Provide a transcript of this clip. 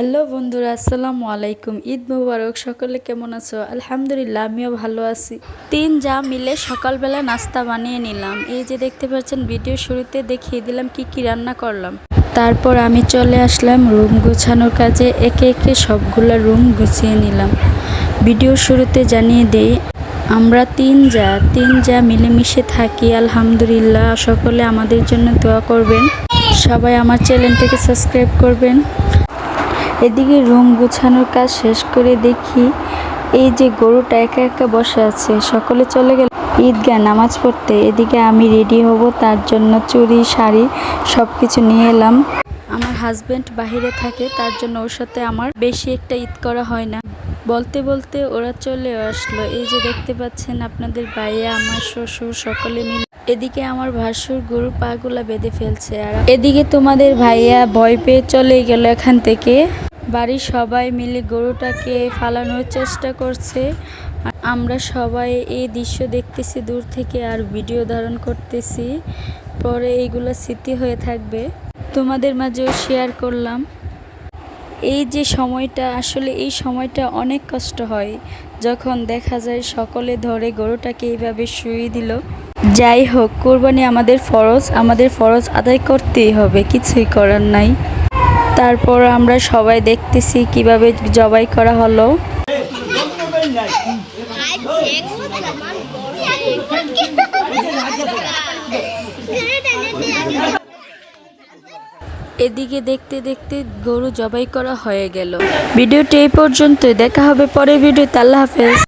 Hello বন্ধুরা, আসসালামু আলাইকুম। ঈদ মুবারক, সকলে কেমন আছো? আলহামদুলিল্লাহ, আমিও ভালো আছি। তিন যা মিলে সকালবেলা নাস্তা বানিয়ে নিলাম। এই যে দেখতে পাচ্ছেন, ভিডিও শুরুতে দেখিয়ে দিলাম কি কি রান্না করলাম। তারপর আমি চলে আসলাম রুম গুছানোর কাজে। একে একে সবগুলো রুম গুছিয়ে নিলাম। ভিডিও শুরুতে জানিয়ে দেই, আমরা তিন যা তিন যা মিলেমিশে থাকি, আলহামদুলিল্লাহ। সকলে আমাদের জন্য দোয়া করবেন। সবাই আমার চ্যানেলটাকে সাবস্ক্রাইব করবেন। এদিকে রুম গুছানোর কাজ শেষ করে দেখি এই যে গরুটা একা একা বসে আছে। সকলে চলে গেল। ঈদগাহ নামাজ পড়তে। এদিকে আমি রেডি হব, তার জন্য চুড়ি, শাড়ি সব কিছু নিয়ে এলাম। আমার হাজবেন্ড বাহিরে থাকে, তার জন্য ওর সাথে আমার বেশি একটা ঈদ করা হয় না। বলতে বলতে ওরা চলে আসলো। এই যে দেখতে পাচ্ছেন আপনাদের ভাইয়া, আমার শ্বশুর, সকলে মিলে। এদিকে আমার ভাসুর গরু পাগুলা বেঁধে ফেলছে। আর এদিকে তোমাদের ভাইয়া ভয় পেয়ে চলে গেল এখান থেকে। বাড়ির সবাই মিলে গরুটাকে ফালানোর চেষ্টা করছে। আমরা সবাই এই দৃশ্য দেখতেছি, দূর থেকে আর ভিডিও ধারণ করতেছি। পরে এইগুলো স্মৃতি হয়ে থাকবে। তোমাদের মাঝেও শেয়ার করলাম। এই যে সময়টা, আসলে এই সময়টা অনেক কষ্ট হয়। যখন দেখা যায় সকলে ধরে গরুটাকে এইভাবে শুয়ে দিল। যাই হোক, কোরবানি আমাদের ফরজ। আমাদের ফরজ আদায় করতেই হবে, কিছুই করার নাই। তারপর আমরা সবাই দেখতেছি কীভাবে জবাই করা হলো। এদিকে দেখতে দেখতে গরু জবাই করা হয়ে গেল। ভিডিওটি এই পর্যন্তই। দেখা হবে পরের ভিডিওতে। আল্লাহ হাফেজ।